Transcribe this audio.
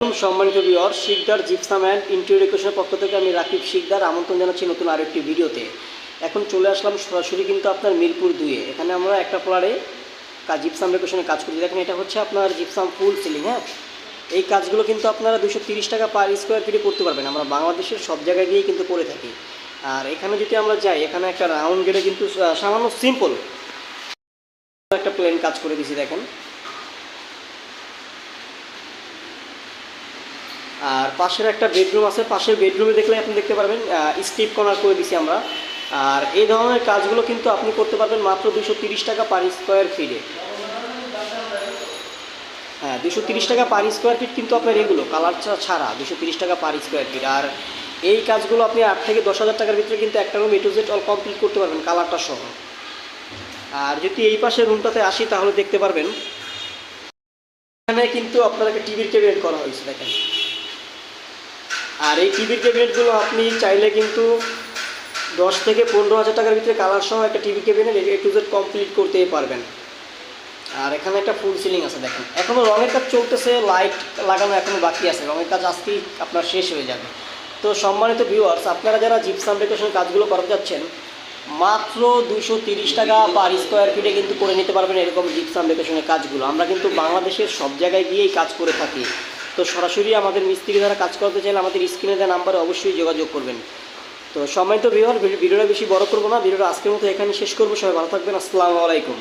সম্মানিত বিয়র Sikdar, gypsum and interior পক্ষ থেকে আমি রাকিব শিকদার আমন্ত্রণ জানাচ্ছি নতুন আরেকটি ভিডিওতে। এখন চলে আসলাম সরাসরি কিন্তু আপনার মিরপুর দুয়ে এখানে আমরা একটা প্লারে কাজ, জিপসাম ডেকোরেশনে কাজ করছি। দেখেন, এটা হচ্ছে আপনার জিপসাম ফুল সিলিং হ্যাঁ? এই কাজগুলো কিন্তু আপনারা দুশো টাকা পার স্কোয়ার ফিটে করতে পারবেন। আমরা বাংলাদেশের সব জায়গায় গিয়েই কিন্তু করে থাকি। আর এখানে যদি আমরা যাই, এখানে একটা রাউন্ড গেটে কিন্তু সামান্য সিম্পল একটা প্লেন কাজ করে দিছি, দেখেন। আর পাশের একটা বেডরুম আছে, পাশের বেডরুমে দেখলে আপনি দেখতে পারবেন স্টিপ কর্নার করে দিছি আমরা। আর এই ধরনের কাজগুলো কিন্তু আপনি করতে পারবেন মাত্র দুশো টাকা পার স্কোয়ার ফিটে হ্যাঁ দুশো টাকা পার স্কোয়ার ফিট কিন্তু আপনার এগুলো কালার ছাড়া দুশো টাকা পার স্কোয়ার ফিট আর এই কাজগুলো আপনি আট থেকে দশ হাজার টাকার ভিতরে কিন্তু একটা রুম এটু জেড অল কমপ্লিট করতে পারবেন কালারটা সহ। আর যদি এই পাশের রুমটাতে আসি, তাহলে দেখতে পারবেন, এখানে কিন্তু আপনার একটা টিভির ক্যাবিনেট করা হয়েছে, দেখেন। আর এই টিভির ক্যাবিনেটগুলো আপনি চাইলে কিন্তু দশ থেকে পনেরো হাজার টাকার ভিতরে কালার সহ একটা TV cabinet A to Z complete করতেই পারবেন। আর এখানে একটা ফুল সিলিং আছে দেখেন। এখনও রঙের কাজ চলতেছে লাইট লাগানো এখনও বাকি আছে। রঙের কাজ আজকেই আপনার শেষ হয়ে যাবে। তো সম্মানিত ভিউয়ার্স আপনারা যারা জিপসাম ডেকোরেশন কাজগুলো করাতে যাচ্ছেন, মাত্র দুশো তিরিশ টাকা পার স্কোয়ার ফিটে কিন্তু করে নিতে পারবেন এরকম জিপসাম ডেকোরেশনের কাজগুলো। আমরা কিন্তু বাংলাদেশের সব জায়গায় গিয়েই কাজ করে থাকি। তো সরাসরি আমাদের মিস্ত্রি দ্বারা কাজ করতে চাইলে আমাদের স্ক্রিনে দেওয়া নাম্বারে অবশ্যই যোগাযোগ করবেন। তো সময় তো ভিডিওটা বেশি বড় করব না, ভিডিওটা আজকের মতো এখানে শেষ করব। সবাই ভালো থাকবেন, আসসালামু আলাইকুম।